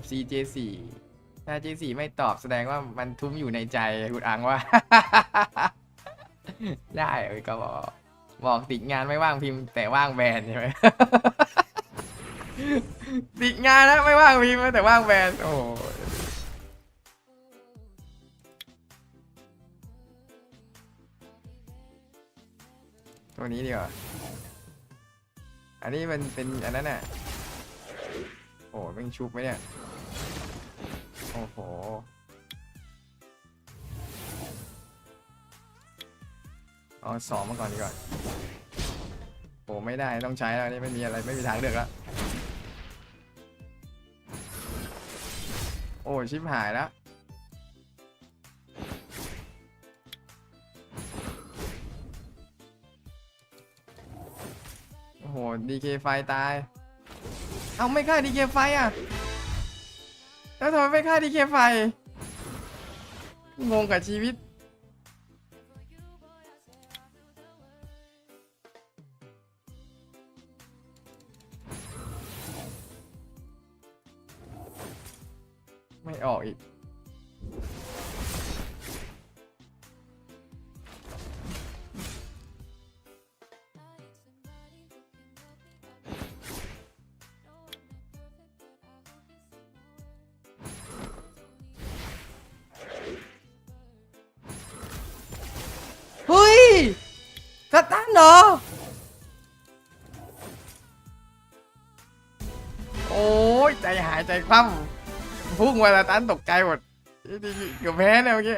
FC J4 ถ้า J4 ไม่ตอบแสดงว่ามันทุ้มอยู่ในใจคุณอังว่า ได้เอ้ยก็บอก บอกติดงานไม่ว่างพิมพ์แต่ว่างแบนใช่ไหมติดงานนะไม่ว่างพิมพ์แต่ว่างแบนโอ้โหตัวนี้ดีกว่า อันนี้มันเป็นอันนั้นน่ะ อ้แม่งชุบไหมเนี่ย โอ้โห เอาสองมาก่อนดีกว่าโอ้ไม่ได้ต้องใช้แล้วนี่ไม่มีอะไรไม่มีทางเลือกแล้ว โอ้ชิบหายแล้วโอ้โหดีเคไฟตาย เอาไม่ฆ่าดีเคไฟอะ แล้วทำไมไม่ฆ่าดีเคไฟ งงกับชีวิต ไม่ออกอีก เหรอ โอ้ยใจหายใจคว่ำพุ่งมาสตันตกใจหมดเกือบแพ้แล้วเมื่อกี้